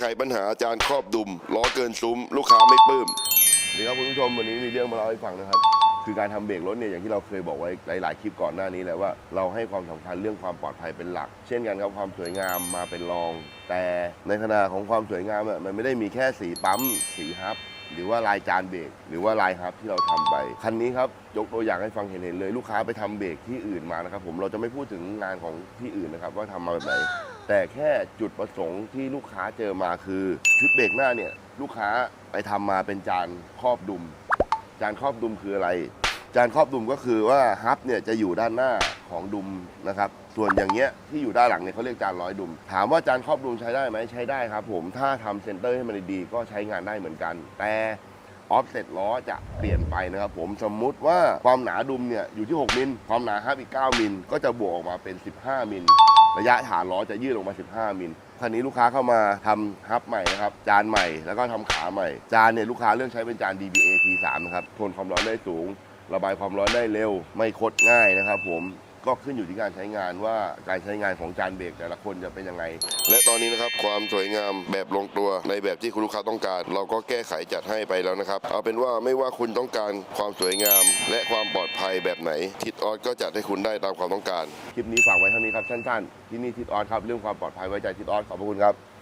ไขปัญหาจานครอบดุมล้อเกินซุ้ม ลูกค้าไม่ปลื้มนี่ครับคุณผู้ชมวันนี้มีเรื่องมาเล่าให้ฟังนะครับ คือการทำเบรกรถเนี่ยอย่างที่เราเคยบอกไว้หลาย ๆ คลิปก่อนหน้านี้แหละว่าเราให้ความสำคัญเรื่องความปลอดภัยเป็นหลัก เช่นกันครับความสวยงามมาเป็นรอง แต่ในขณะของความสวยงามอะมันไม่ได้มีแค่สีปั๊มสีฮับ หรือว่าลายจานเบรกหรือว่าลายฮับที่เราทำไป คันนี้ครับ ยกตัวอย่างให้ฟังเห็นๆเลย ลูกค้าไปทำเบรกที่อื่นมานะครับผมเราจะไม่พูดถึงงานของที่อื่นนะครับ ว่าทำมาแบบไหน แต่แค่จุดประสงค์ที่ลูกค้าเจอมาคือ ชุดเบรกหน้าเนี่ย ลูกค้าไปทำมาเป็นจานครอบดุม จานครอบดุมคืออะไร จานครอบดุมก็คือว่าฮับเนี่ยจะอยู่ด้านหน้าของดุมนะครับ ส่วนอย่างเงี้ยที่อยู่ด้านหลังเนี่ยเขาเรียกจานร้อยดุม ถามว่าจานครอบดุมใช้ได้ไหมใช้ได้ครับ ผมถ้าทำเซนเตอร์ให้มันดีๆก็ใช้งานได้เหมือนกัน แต่ออฟเซ็ตล้อจะเปลี่ยนไปนะครับผมสมมุติว่าความหนาดุมเนี่ยอยู่ที่ 6 มิล ความหนาฮับอีก 9 มิล ก็จะบวกออกมาเป็น 15 มิล ระยะฐานล้อจะยืดออกมา 15 มิลคราวนี้ลูกค้าเข้ามาทำฮับใหม่นะครับ จานใหม่แล้วก็ทำขาใหม่ จานเนี่ยลูกค้าเลือกใช้เป็นจาน DBA T3 นะครับ ทนความร้อนได้สูง ระบายความร้อนได้เร็ว ไม่คดง่ายนะครับ ผมก็ขึ้นอยู่ที่การใช้งานว่าการใช้งานของจานเบรกแต่ละคนจะเป็นยังไง และตอนนี้นะครับความสวยงามแบบลงตัวในแบบที่คุณลูกค้าต้องการ เราก็แก้ไขจัดให้ไปแล้วนะครับ เอาเป็นว่าไม่ว่าคุณต้องการความสวยงาม และความปลอดภัยแบบไหน ทิศออสก็จัดให้คุณได้ตามความต้องการ คลิปนี้ฝากไว้เท่านี้ครับสั้นๆที่นี่ทิศออสครับเรื่องความปลอดภัยไว้ใจทิศออสขอบพระคุณครับ